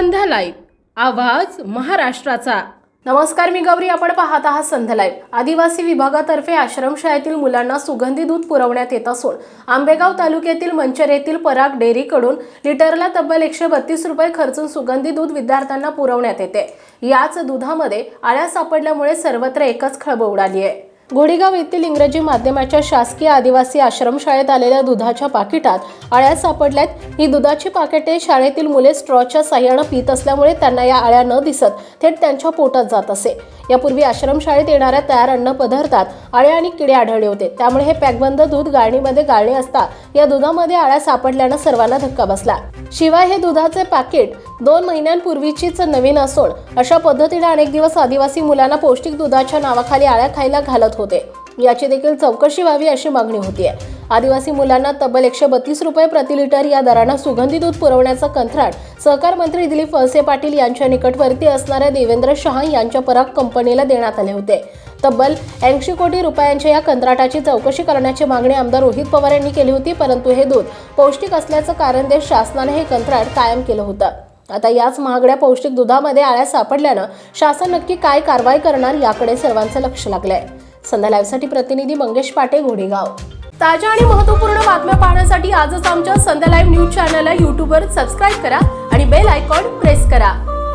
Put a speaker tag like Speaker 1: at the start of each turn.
Speaker 1: संध्या live आवाज महाराष्ट्राचा. नमस्कार मी गौरी. आपण पाहत आहात संध्या लाईव्ह आदिवासी विभागातर्फे आश्रमशाळेतील मुलांना सुगंधी दूध पुरवण्यात येत असून आंबेगाव तालुक्यातील मंचर येथील पराग डेअरीकडून लिटरला तब्बल एकशे बत्तीस रुपये खर्चून सुगंधी दूध विद्यार्थ्यांना पुरवण्यात येते. याच दुधामध्ये आळ्या सापडल्यामुळे सर्वत्र एकच खळबळ उडाली आहे. घोडेगाव येथील इंग्रजी माध्यमाच्या शासकीय आदिवासी आश्रमशाळेत आलेल्या दुधाच्या पाकिटात आळ्या सापडल्यात. ही दुधाची पाकिटे शाळेतील मुले स्ट्रॉच्या साह्यानं पित असल्यामुळे त्यांना या आळ्या न दिसत थेट त्यांच्या पोटात जात असे. यापूर्वी आश्रमशाळेत येणाऱ्या तयार अन्न पदार्थात आळ्या आणि किडे आढळले होते. त्यामुळे हे पॅकबंद दूध गाळणीमध्ये गाळणी असता या दुधामध्ये आळ्या सापडल्यानं सर्वांना धक्का बसला. शिवाय हे दुधाचे पाकिट दोन महिन्यांपूर्वीचीच नवीन असून अशा पद्धतीने अनेक दिवस आदिवासी मुलांना पौष्टिक दुधाच्या नावाखाली आळ्या खायला घालत होते. याची देखील चौकशी व्हावी अशी मागणी होतीये. आदिवासी मुलांना तब्बल एकशे बत्तीस रुपये प्रति लिटर या दरानं सुगंधी दूध पुरवण्याचा कंत्राट सहकार मंत्री दिलीप वळसे पाटील यांच्या निकटवर्ती असणाऱ्या देवेंद्र शहा यांच्या पराग कंपनीला देण्यात आले होते. तब्बल ऐंशी कोटी रुपयांच्या या कंत्राटाची चौकशी करण्याची मागणी आमदार रोहित पवार यांनी केली होती परंतु हे दूध पौष्टिक असल्याचं कारण देत शासनाने हे कंत्राट कायम केलं होतं. आता याच महागड्या पौष्टिक दुधामध्ये आळ्या सापडल्यानं शासन नक्की काय कारवाई करणार याकडे सर्वांचं लक्ष लागलंय. संध्या लाईव्हसाठी प्रतिनिधी मंगेश पाटे घोडेगाव. ताज्या आणि महत्त्वपूर्ण बातम्या पाहण्यासाठी आजच आमच्या संध्या लाईव्ह न्यूज चॅनलला यूट्यूबवर सबस्क्राईब करा आणि बेल आयकॉन प्रेस करा.